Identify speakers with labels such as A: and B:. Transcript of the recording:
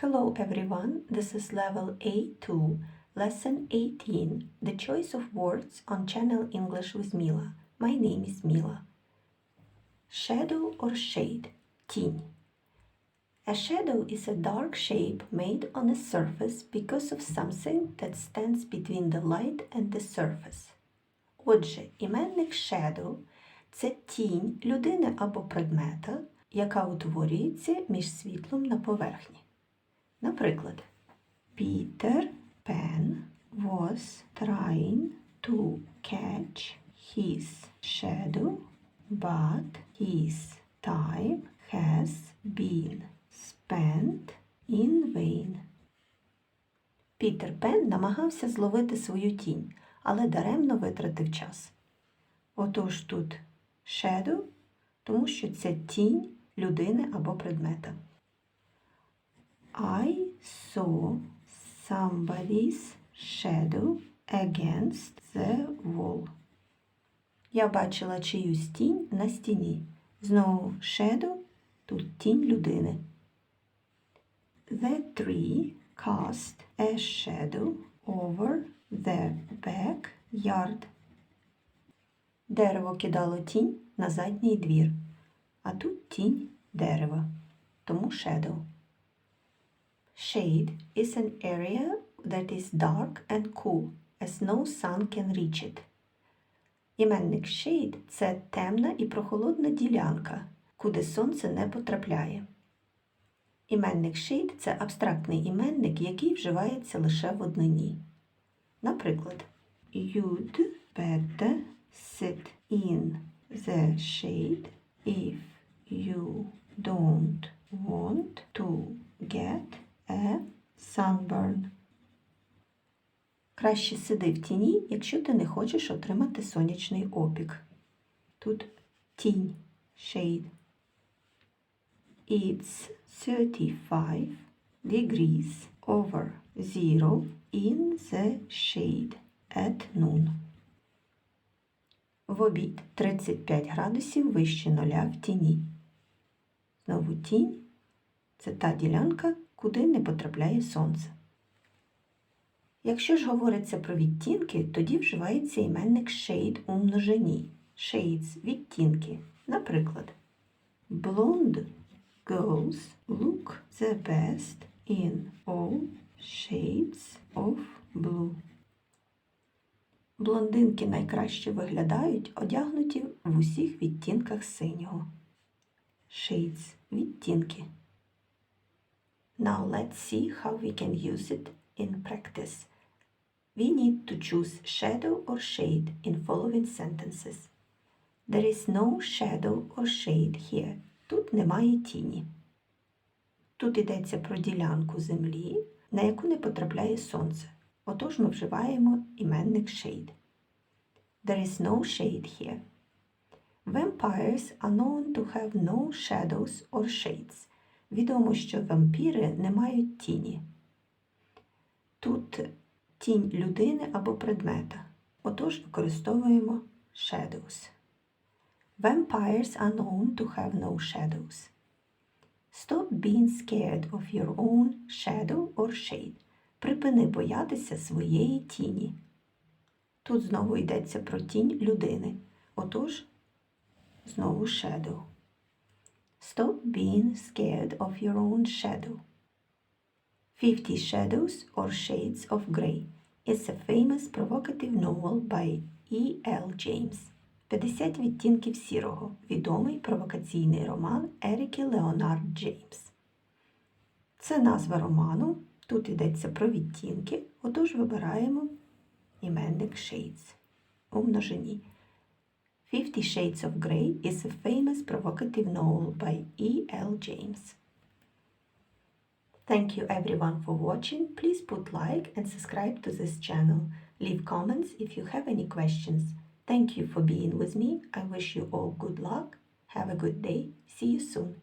A: Hello everyone, this is level A2, lesson 18, the choice of words on channel English with Mila. My name is Mila. Shadow or shade? Тінь. A shadow is a dark shape made on a surface because of something that stands between the light and the surface. Отже, іменник shadow – це тінь людини або предмета, яка утворюється між світлом на поверхні. Наприклад, Peter Pan was trying to catch his shadow, but his time has been spent in vain. Пітер Пен намагався зловити свою тінь, але даремно витратив час. Отож тут shadow, тому що це тінь людини або предмета. I saw somebody's shadow against the wall. Я бачила чиюсь тінь на стіні. Знову shadow, тут тінь людини. The tree cast a shadow over the backyard. Дерево кидало тінь на задній двір, а тут тінь дерева, тому shadow. Shade is an area that is dark and cool, as no sun can reach it. Іменник shade – це темна і прохолодна ділянка, куди сонце не потрапляє. Іменник shade – це абстрактний іменник, який вживається лише в однині. Наприклад, You'd better sit in the shade if you don't want to get a sunburn. Краще сиди в тіні, якщо ти не хочеш отримати сонячний опік. Тут тінь shade. It's 35 degrees over zero in the shade at noon. В обід 35 градусів вище нуля в тіні. Знову тінь це та ділянка, куди не потрапляє сонце. Якщо ж говориться про відтінки, тоді вживається іменник shade у множині. Shades – відтінки. Наприклад, blonde girls look the best in all shades of blue. Блондинки найкраще виглядають, одягнуті в усіх відтінках синього. Shades – відтінки. Now let's see how we can use it in practice. We need to choose shadow or shade in following sentences. There is no shadow or shade here. Тут немає тіні. Тут йдеться про ділянку землі, на яку не потрапляє сонце. Отож ми вживаємо іменник shade. There is no shade here. Vampires are known to have no shadows or shades. Відомо, що вампіри не мають тіні. Тут тінь людини або предмета. Отож використовуємо shadows. Vampires are known to have no shadows. Stop being scared of your own shadow or shade. Припини боятися своєї тіні. Тут знову йдеться про тінь людини. Отож, знову shadow. Stop being scared of your own shadow. Fifty Shadows or Shades of Grey is a famous provocative novel by E. L. James. 50 відтінків сірого. Відомий провокаційний роман Еріки Леонард Джеймс. Це назва роману. Тут йдеться про відтінки, отож вибираємо іменник Shades у множині. Fifty Shades of Grey is a famous provocative novel by E. L. James. Thank you everyone for watching. Please put like and subscribe to this channel. Leave comments if you have any questions. Thank you for being with me. I wish you all good luck. Have a good day. See you soon.